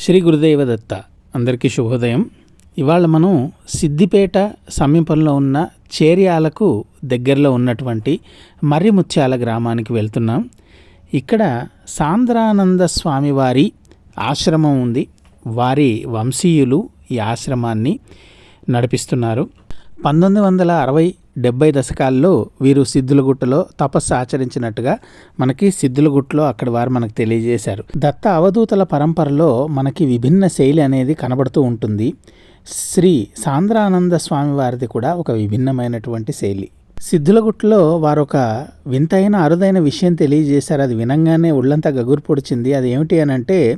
శ్రీ గురుదేవ దత్త అందరికీ శుభోదయం. ఇవాళ మనం సిద్దిపేట సమీపంలో ఉన్న చేర్యాలకు దగ్గరలో ఉన్నటువంటి మర్రిముత్యాల గ్రామానికి వెళ్తున్నాం. ఇక్కడ సాంద్రానంద స్వామివారి ఆశ్రమం ఉంది. వారి వంశీయులు ఈ ఆశ్రమాన్ని నడిపిస్తున్నారు. పంతొమ్మిది వందల అరవై డెబ్బై దశకాల్లో వీరు సిద్ధులగుట్టలో తపస్సు ఆచరించినట్టుగా మనకి సిద్ధులగుట్టలో అక్కడ వారు మనకు తెలియజేశారు. దత్త అవధూతల పరంపరలో మనకి విభిన్న శైలి అనేది కనబడుతూ ఉంటుంది. శ్రీ సాంద్రానంద స్వామి వారిది కూడా ఒక విభిన్నమైనటువంటి శైలి. సిద్ధులగుట్టలో వారు ఒక వింతైన అరుదైన విషయం తెలియజేశారు. అది వినంగానే ఒళ్ళంతా గగురు పొడిచింది. అది ఏమిటి అని అంటే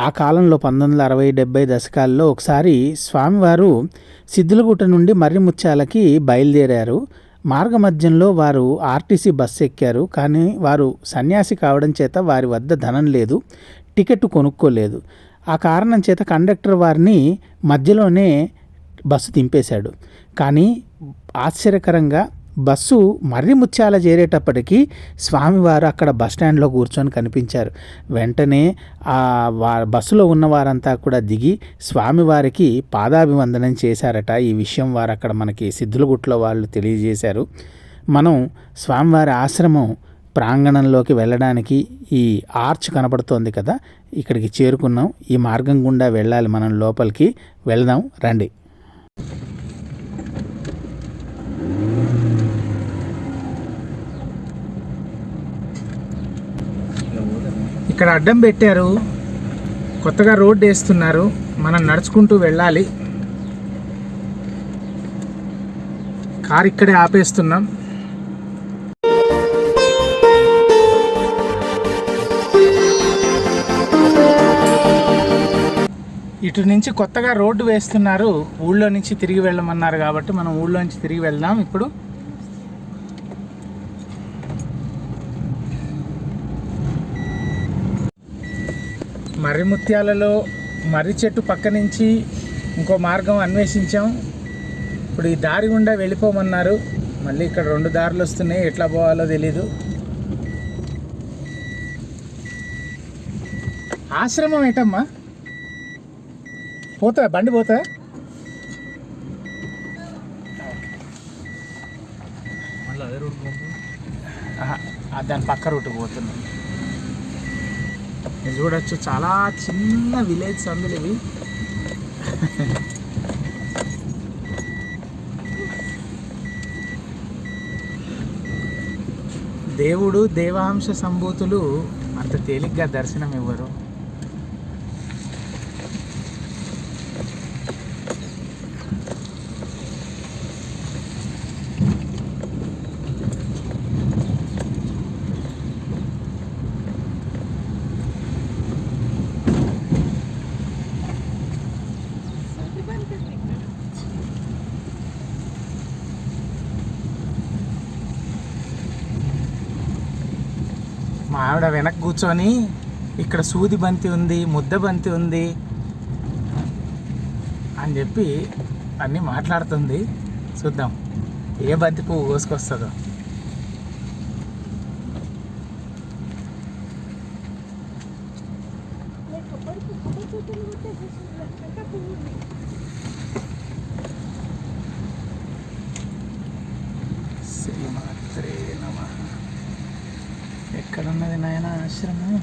ఆ కాలంలో పంతొమ్మిది వందల అరవై డెబ్బై దశకాల్లో ఒకసారి స్వామివారు సిద్ధులగుట్ట నుండి మర్రిముత్యాలకి బయలుదేరారు. మార్గమధ్యంలో వారు ఆర్టీసీ బస్సు ఎక్కారు. కానీ వారు సన్యాసి కావడం చేత వారి వద్ద ధనం లేదు. టికెట్ కొనుక్కోలేదు. ఆ కారణం చేత కండక్టర్ వారిని మధ్యలోనే బస్సు దింపేశాడు. కానీ ఆశ్చర్యకరంగా బస్సు మర్రి ముత్యాల చేరేటప్పటికీ స్వామివారు అక్కడ బస్ స్టాండ్లో కూర్చొని కనిపించారు. వెంటనే ఆ వా బస్సులో ఉన్న వారంతా కూడా దిగి స్వామివారికి పాదాభివందనం చేశారట. ఈ విషయం వారు అక్కడ మనకి సిద్ధులగుట్లో వాళ్ళు తెలియజేశారు. మనం స్వామివారి ఆశ్రమం ప్రాంగణంలోకి వెళ్ళడానికి ఈ ఆర్చ్ కనపడుతోంది కదా ఇక్కడికి చేరుకున్నాం. ఈ మార్గం గుండా వెళ్ళాలి మనం లోపలికి. వెళదాం రండి. ఇక్కడ అడ్డం పెట్టారు. కొత్తగా రోడ్డు వేస్తున్నారు. మనం నడుచుకుంటూ వెళ్ళాలి. కార్ ఇక్కడే ఆపేస్తున్నాం. ఇటు నుంచి కొత్తగా రోడ్డు వేస్తున్నారు. ఊళ్ళో నుంచి తిరిగి వెళ్ళమన్నారు కాబట్టి మనం ఊళ్ళో నుంచి తిరిగి వెళ్దాం. ఇప్పుడు మర్రి ముత్యాలలో మర్రి చెట్టు పక్క నుంచి ఇంకో మార్గం అన్వేషించాం. ఇప్పుడు ఈ దారి గుండా వెళ్ళిపోమన్నారు. మళ్ళీ ఇక్కడ రెండు దారులు వస్తున్నాయి. ఎట్లా పోవాలో తెలీదు. ఆశ్రమం ఏంటమ్మా? పోతా? బండి పోతా? దాని పక్క రూట్ పోతున్నాం. ఇది చూడొచ్చు చాలా చిన్న విలేజ్ సందులు ఇవి. దేవుడు దేవాంశ సంభూతులు అంత తేలిగ్గా దర్శనం ఇవ్వరు ఆవిడ వెనక కూర్చొని ఇక్కడ సూది బంతి ఉంది ముద్ద బంతి ఉంది అని చెప్పి అన్నీ మాట్లాడుతుంది. చూద్దాం ఏ బంతి పువ్వు కోసుకొస్తుందో. శ్రీమాత్రే నమ. ఎక్కడున్నది నాయన ఆశ్రమం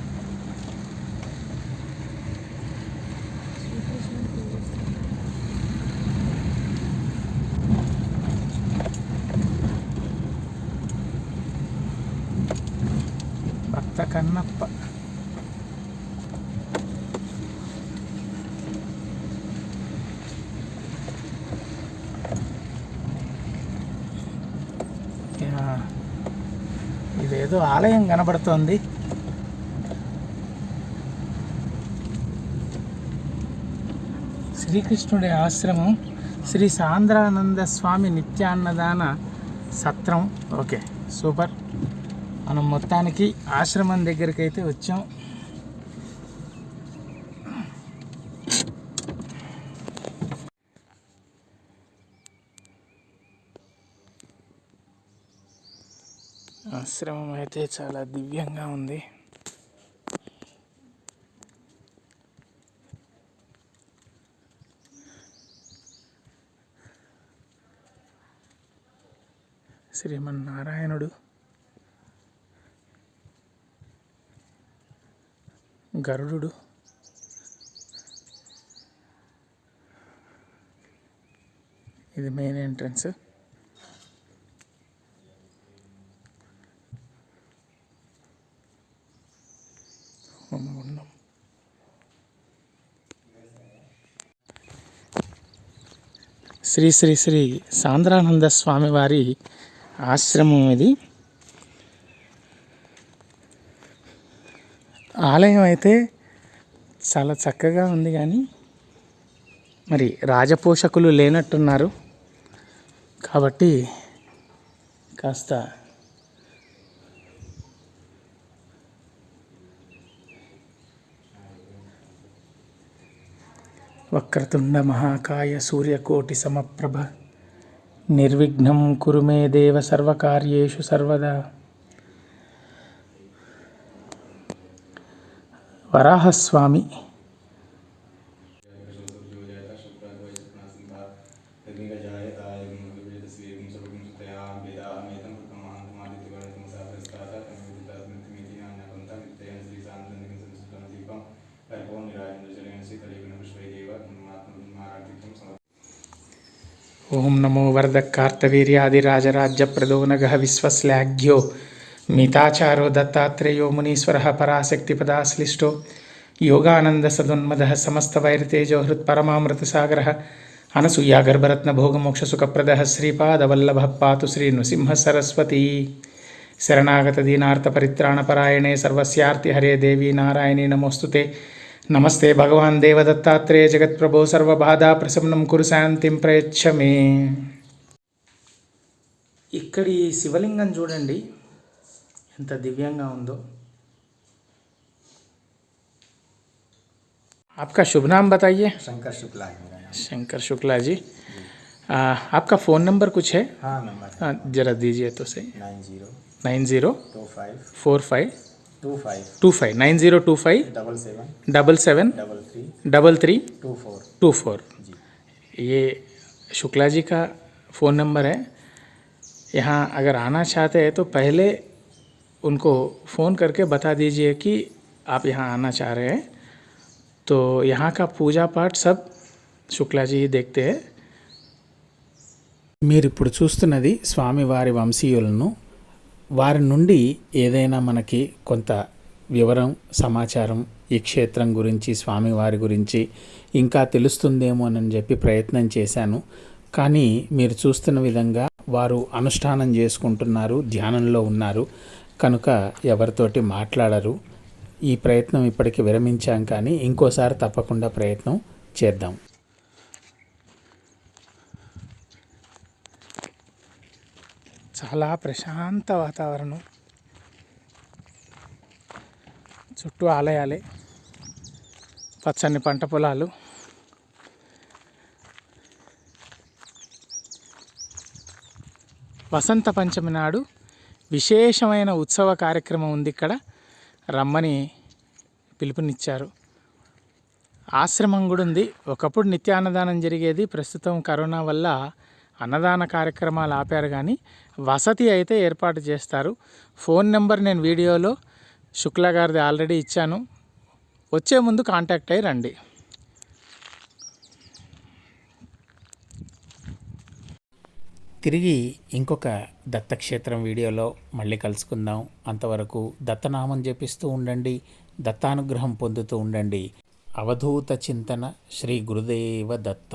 భక్త కన్నప్ప ఏదో ఆలయం కనబడుతోంది. శ్రీకృష్ణుడి ఆశ్రమం శ్రీ సాంద్రానంద స్వామి నిత్యాన్నదాన సత్రం. Okay super. మనం మొత్తానికి ఆశ్రమం దగ్గరికి అయితే వచ్చాం. ఆశ్రమం అయితే చాలా దివ్యంగా ఉంది. శ్రీమన్నారాయణుడు గరుడు ఇది మెయిన్ ఎంట్రన్స్ శ్రీ శ్రీ శ్రీ సాంద్రానంద స్వామి వారి ఆశ్రమం ఇది. ఆలయం అయితే చాలా చక్కగా ఉంది కానీ మరి రాజపోషకులు లేనట్టున్నారు. కాబట్టి కాస్త వక్రతుండ మహాకాయ సూర్యకోటి సమప్రభ నిర్విఘ్నం కురు మే దేవ సర్వకార్యేషు సర్వదా. వరాహస్వామి ಓಂ ನಮೋ ವರದಕಾರ್ತವೀರ್ಯಾದಿರಾಜರಾಜ್ಯ ಪ್ರದೋ ನಗಃ ವಿಶ್ವಶ್ಲಾಘ್ಯೋ ಮಿತಾಚಾರೋ ದತ್ತಾತ್ರೇಯೋ ಮುನೀಶ್ವರಃ ಪರಾಸಕ್ತಿಪದಾಶ್ಲಿಷ್ಟೋ ಯೋಗಾನಂದ ಸದೋನ್ಮದಃ ಸಮಸ್ತ ವೈರತೆಜೋ ಹೃತ್ ಸಮಸ್ತವೈರತೇಜೋ ಸಾಗರ. ಅನಸೂಯಾ ಗರ್ಭರತ್ನ ಭೋಗಮೋಕ್ಷಸುಖಪ್ರದಃ ಶ್ರೀಪಾದವಲ್ಲಭ ಪಾತು ಶ್ರೀ ನೃಸಿಂಹ ಸರಸ್ವತಿ. ಶರಣಾಗತ ನೃಸಿಂಹಸರಸ್ವತೀ ಶರಣಾಗತದೀನಾರ್ಥಪರಿತ್ರಾಣಪರಾಯಣೇ ಸರ್ವಸ್ಯಾರ್ತಿ ಹರೇ ದೇವಿ ನಾರಾಯಣಿ ನಮೋಸ್ತುತೆ. నమస్తే భగవాన్ దేవదత్తాత్రేయ జగత్ప్రభో సర్వబాధా ప్రసన్నం కురు శాంతిం ప్రయచ్చ మే ఇక్కడి శివలింగం చూడండి ఎంత దివ్యంగా ఉందో आपका शुभ नाम बताइए शंकर शुक्ला है मेरा नाम शंकर शुक्ला जी आ, आपका फ़ोन नंबर कुछ है हाँ नंबर हाँ, जरा दीजिए तो सही nine zero nine zero two five four five two five two five nine zero two five double seven double seven double three double three two four two four जी ये शुक्ला जी का फ़ोन नंबर है यहाँ अगर आना चाहते हैं तो पहले उनको फ़ोन करके बता दीजिए कि आप यहाँ आना चाह रहे हैं तो यहाँ का पूजा पाठ सब शुक्ला जी ही देखते हैं మీరు ఇప్పుడు చూస్తున్నది స్వామివారి వంశీయులను వారి నుండి ఏదైనా మనకి కొంత వివరం సమాచారం ఈ క్షేత్రం గురించి స్వామివారి గురించి ఇంకా తెలుస్తుందేమోనని చెప్పి ప్రయత్నం చేశాను. కానీ మీరు చూస్తున్న విధంగా వారు అనుష్ఠానం చేసుకుంటున్నారు ధ్యానంలో ఉన్నారు. కనుక ఎవరితోటి మాట్లాడరు. ఈ ప్రయత్నం ఇప్పటికి విరమించాం కానీ ఇంకోసారి తప్పకుండా ప్రయత్నం చేద్దాం. చాలా ప్రశాంత వాతావరణం. చుట్టూ ఆలయాలే పచ్చని పంట పొలాలు. వసంత పంచమి నాడు విశేషమైన ఉత్సవ కార్యక్రమం ఉంది ఇక్కడ. రమ్మని పిలుపునిచ్చారు. ఆశ్రమం కూడా ఉంది. ఒకప్పుడు నిత్యాన్నదానం జరిగేది. ప్రస్తుతం కరోనా వల్ల అన్నదాన కార్యక్రమాలు ఆపారు కానీ వసతి అయితే ఏర్పాటు చేస్తారు. ఫోన్ నెంబర్ నేను వీడియోలో శుక్లా గారిది ఆల్రెడీ ఇచ్చాను. వచ్చే ముందు కాంటాక్ట్ అయ్యి రండి. తిరిగి ఇంకొక దత్తక్షేత్రం వీడియోలో మళ్ళీ కలుసుకుందాం. అంతవరకు దత్తనామం జపిస్తూ ఉండండి. దత్తానుగ్రహం పొందుతూ ఉండండి. అవధూత చింతన శ్రీ గురుదేవ దత్త.